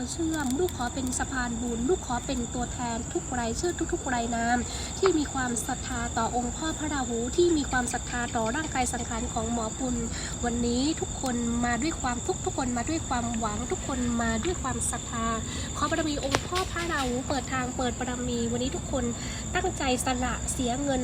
ตัวเชื่อม ลูกขอเป็นสะพานบุญ ลูกขอเป็นตัวแทนทุกรายชื่อทุก ๆ รายนาม ที่มีความศรัทธาต่อองค์พ่อพระราหูที่มีความศรัทธาต่อร่างกายสังขารของหมอปุณวันนี้ทุกคนมาด้วยความทุกทุกคนมาด้วยความหวัง ทุกคนมาด้วยความศรัทธาขอบารมีองค์พ่อพระราหูเปิดทางเปิดบารมี วันนี้ทุกคนตั้งใจสละเสียเงิน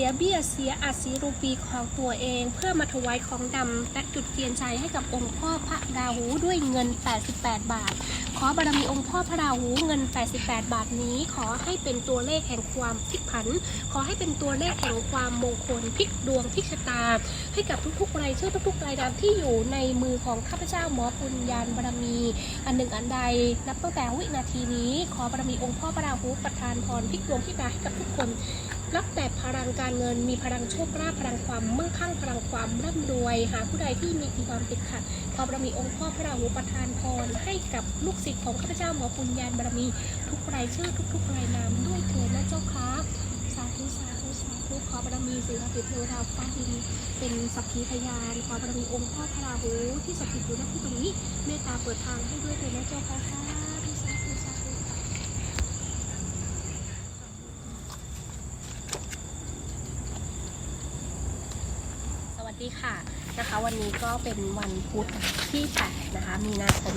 สียเบี้ยเสียอาศีรูปีของตัวเอง เพื่อมาถวายของดำและจุดเทียนชัยให้กับองค์พ่อพระราหูด้วยเงิน 88 บาท ขอบารมีองค์พ่อพระราหูเงิน 88 บาทนี้ ขอให้เป็นตัวเลขแห่งความพลิกผัน ขอให้เป็นตัวเลขแห่งความมงคลพลิกดวงพลิกชะตา ให้กับทุกๆรายชื่อทุกๆรายนามที่อยู่ในมือของข้าพเจ้าหมอปุญญาณบารมี อันหนึ่งอันใดนับตั้งแต่วินาทีนี้ ขอบารมีองค์พ่อพระราหูประทานพรพลิกดวงพลิกดาให้กับทุกคน รับแต่พลังการเงิน มีพลังโชคลาภพลังความมั่งคั่งพลังความร่ำรวย หาผู้ใดที่มีความติดขัดขอบารมีองค์พ่อพระราหูประทานพรให้กับลูกศิษย์ของข้าพเจ้าหมอปุญญาณบารมีทุกรายชื่อทุกๆรายนามด้วยเถิดนะเจ้าค่ะสาธุสาธุสาธุขอบารมีสิ่งศักดิ์สิทธิ์เทวดาฟ้าดินเป็นสักขีพยานขอบารมีองค์พ่อพระราหูที่สถิตอยู่ณที่ตรงนี้เมตตาเปิดทางให้ด้วยเถิดนะเจ้าค่ะสาธุสาธุสาธุ สวัส ดีค่ะนะคะวันนี้ก็เป็นวันพุธที่ 8 นะคะ มีนาคม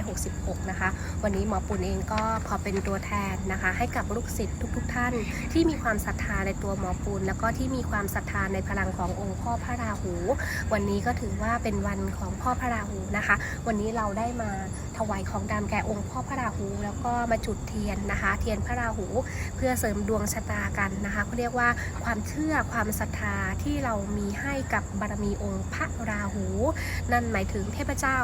2566 นะคะ วันนี้หมอปุณเองก็ขอเป็นตัวแทนนะคะ ให้กับลูกศิษย์ทุก ๆทท่าน ที่มีความศรัทธาในตัวหมอปุณแล้วก็ที่มีความศรัทธาในพลังขององค์พ่อพระราหู วันนี้ก็ถือว่าเป็นวันของพ่อพระราหูนะคะ วันนี้เราได้มา ถวายของดำแก่องค์พ่อพระราหู แล้วก็มาจุดเทียนนะคะ เทียนพระราหูเพื่อเสริมดวงชะตากันนะคะเขาเรียกว่าความเชื่อความศรัทธาที่เรามีให้กับบารมีองค์พระราหู นั่นหมายถึงเทพเจ้า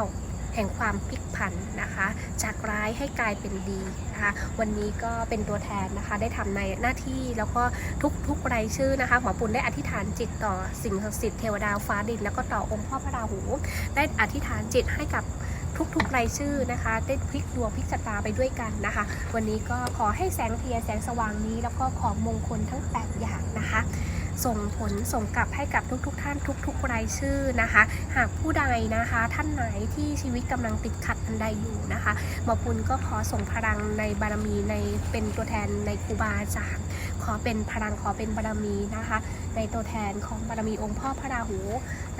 แห่งความพลิกผันนะคะ จากร้ายให้กลายเป็นดีนะคะวันนี้ก็เป็นตัวแทนนะคะ ได้ทำในหน้าที่แล้วก็ทุกๆรายชื่อนะคะหมอปุณได้อธิษฐานจิตต่อสิ่งศักดิ์สิทธิ์เทวดาฟ้าดิน แล้วก็ต่อองค์พ่อพระราหู ได้อธิษฐานจิตให้กับ ทุกๆรายชื่อนะคะได้พลิกดวงพลิกชะตาไปด้วยกันนะคะ วันนี้ก็ขอให้แสงเทียนแสงสว่างนี้ แล้วก็ของมงคลทั้ง 8 อย่างนะคะ ส่งผลส่งกลับให้กับทุกๆทท่านทุก ๆ รายชื่อนะคะ หากผู้ใดนะคะท่านไหนที่ชีวิตกำลังติดขัดอันใดอยู่นะคะหมอปุณก็ขอส่งพลังในบารมีในเป็นตัวแทนในครูบาอาจารย์ขอเป็นพลังขอเป็นบารมีนะคะ ในตัวแทนของบารมีองค์พ่อพระราหู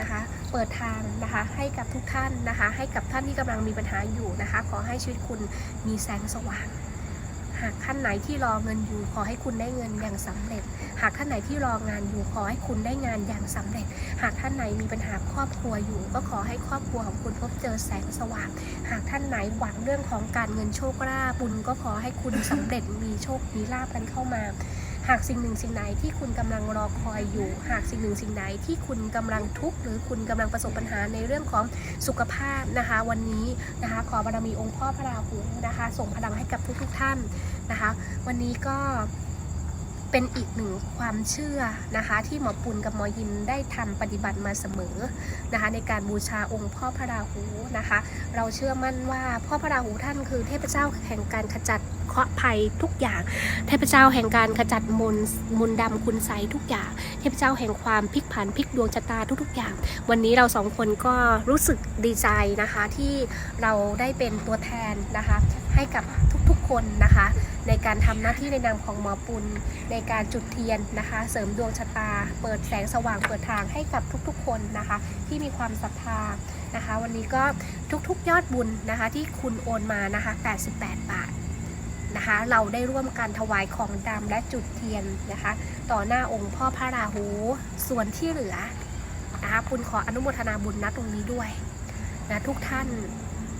นะคะ เปิดทางนะคะให้กับทุกท่านนะคะ ให้กับท่านที่กำลังมีปัญหาอยู่นะคะ ขอให้ชีวิตคุณมีแสงสว่างากท่านไหนที่รอเงินอยู่ขอให้คุณได้เงินอย่างสำเร็จ หากท่านไหนที่รองานอยู่ขอให้คุณได้งานอย่างสำเร็จ หากท่านไหนมีปัญหาครอบครัวอยู่ ก็ขอให้ครอบครัวของคุณพบเจอแสงสว่าง หากท่านไหนหวังเรื่องของการเงินโชคลาภบุญก็ขอให้คุณสำเร็จมีโชคมีลาภกันเข้ามา หากสิ่งหนึ่งสิ่งไหนที่คุณกำลังรอคอยอยู่ หากสิ่งหนึ่งสิ่งไหนที่คุณกำลังทุกข์หรือคุณกำลังประสบปัญหาในเรื่องของสุขภาพนะคะ วันนี้นะคะขอบารมีองค์พ่อพระราหูนะคะ ส่งพลังให้กับทุกๆทท่านนะคะ วันนี้ก็เป็นอีกหนึ่งความเชื่อนะคะ ที่หมอปุณกับหมอยินได้ทำปฏิบัติมาเสมอนะคะ ในการบูชาองค์พ่อพระราหูนะคะ เราเชื่อมั่นว่าพ่อพระราหูท่านคือเทพเจ้าแห่งการขจัด ราะห์ภัยทุกอย่าง เทพเจ้าแห่งการขจัดมนมนดำคุณไสทุกอย่าง เทพเจ้าแห่งความพลิกผันพลิกดวงชะตาทุกๆอย่าง วันนี้เราสองคนก็รู้สึกดีใจนะคะที่เราได้เป็นตัวแทนนะคะให้กับทุกๆคนนะคะในการทำหน้าที่ในนามของหมอปุณในการจุดเทียนนะคะ เสริมดวงชะตา เปิดแสงสว่างเปิดทางให้กับทุกๆ คนนะคะ ที่มีความศรัทธานะคะ วันนี้ก็ทุกๆ ยอดบุญนะคะ ที่คุณโอนมานะคะ 88 บาท นะคะ เราได้ร่วมกันถวายของดำและจุดเทียนนะคะ ต่อหน้าองค์พ่อพระราหู ส่วนที่เหลือนะคะคุณขออนุโมทนาบุญนะตรงนี้ด้วยนะทุกท่าน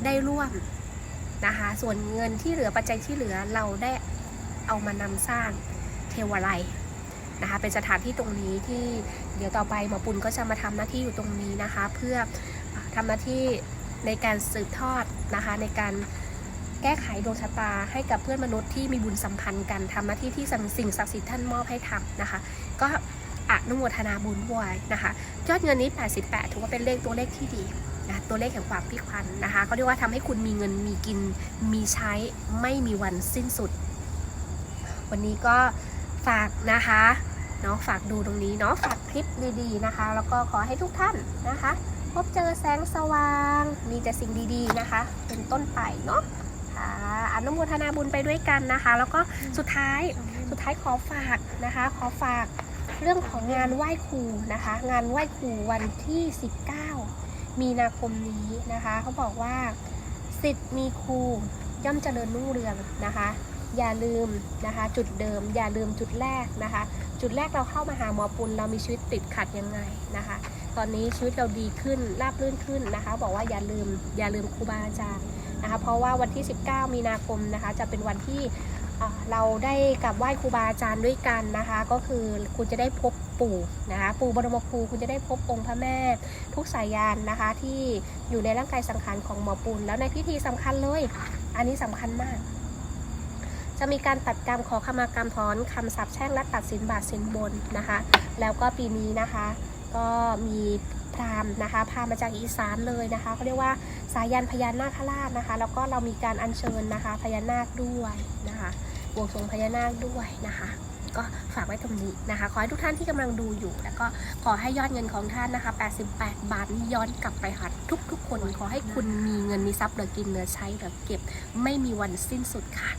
ได้ร่วมนะคะส่วนเงินที่เหลือปัจจัยที่เหลือเราได้เอามานำสร้างเทวาลัยนะคะเป็นสถานที่ตรงนี้ที่เดี๋ยวต่อไปหมอปุณก็จะมาทำหน้าที่อยู่ตรงนี้นะคะ เพื่อทำหน้าที่ในการสืบทอดนะคะในการ แก้ไขดวงชะตาให้กับเพื่อนมนุษย์ที่มีบุญสัมพันธ์กันทำหน้าที่ที่สิ่งศักดิ์สิทธิ์ท่านมอบให้ทำนะคะ ก็อนุโมทนาบุญด้วยนะคะยอดเงินนี้ 88 ถือว่าเป็นเลขตัวเลขที่ดีนะตัวเลขแห่งความพลิกผันนะคะเขาเรียกว่าทำให้คุณมีเงินมีกินมีใช้ไม่มีวันสิ้นสุด วันนี้ก็ฝากนะคะเนาะฝากดูตรงนี้เนาะฝากคลิปดีๆนะคะ แล้วก็ขอให้ทุกท่านนะคะ พบเจอแสงสว่าง มีแต่สิ่งดีๆนะคะ เป็นต้นไปเนาะ ค่ะอนุโมทนาบุญไปด้วยกันนะคะ แล้วก็สุดท้ายสุดท้ายขอฝากนะคะ ขอฝากเรื่องของงานไหว้ครูนะคะ งานไหว้ครูวันที่ 19 มีนาคมนี้นะคะเขาบอกว่าสิทธิ์มีครูย่อมเจริญรุ่งเรืองนะคะ อย่าลืมนะคะ จุดเดิม อย่าลืมจุดแรกนะคะ จุดแรกเราเข้ามาหาหมอปุณเรามีชีวิตติดขัดยังไงนะคะ ตอนนี้ชีวิตเราดีขึ้นราบรื่นขึ้นนะคะ บอกว่าอย่าลืมอย่าลืมครูบาอาจารย์ นะคะเพราะว่าวันที่ 19 มีนาคมนะคะจะเป็นวันที่เราได้กลับไหว้ครูบาอาจารย์ด้วยกันนะคะ ก็คือคุณจะได้พบปู่นะคะปู่บรมครูคุณจะได้พบองค์พระแม่ ทุกสายยานนะคะ ที่อยู่ในร่างกายสังขารของหมอปุณแล้วในพิธีสำคัญเลย อันนี้สำคัญมาก จะมีการตัดกรรมขอขมากรรมถอนคำสาปแช่งและตัดสินบาทสินบนนะคะ แล้วก็ปีนี้นะคะ ก็มี พราหมณ์นะคะพราหมณ์มาจากอีสานเลยนะคะเขาเรียกว่าสายันพญานาคราชนะคะ แล้วก็เรามีการอัญเชิญนะคะพญานาคด้วยนะคะบวงสรวงพญานาคด้วยนะคะ ก็ฝากไว้ตรงนี้นะคะ ขอให้ทุกท่านที่กำลังดูอยู่ แล้วก็ขอให้ยอดเงินของท่านนะคะ 88 บาทนี้ย้อนกลับไปหาทุกๆ คนขอให้คุณมีเงินมีทรัพย์เหลือกินเหลือใช้เหลือเก็บ ไม่มีวันสิ้นสุดค่ะ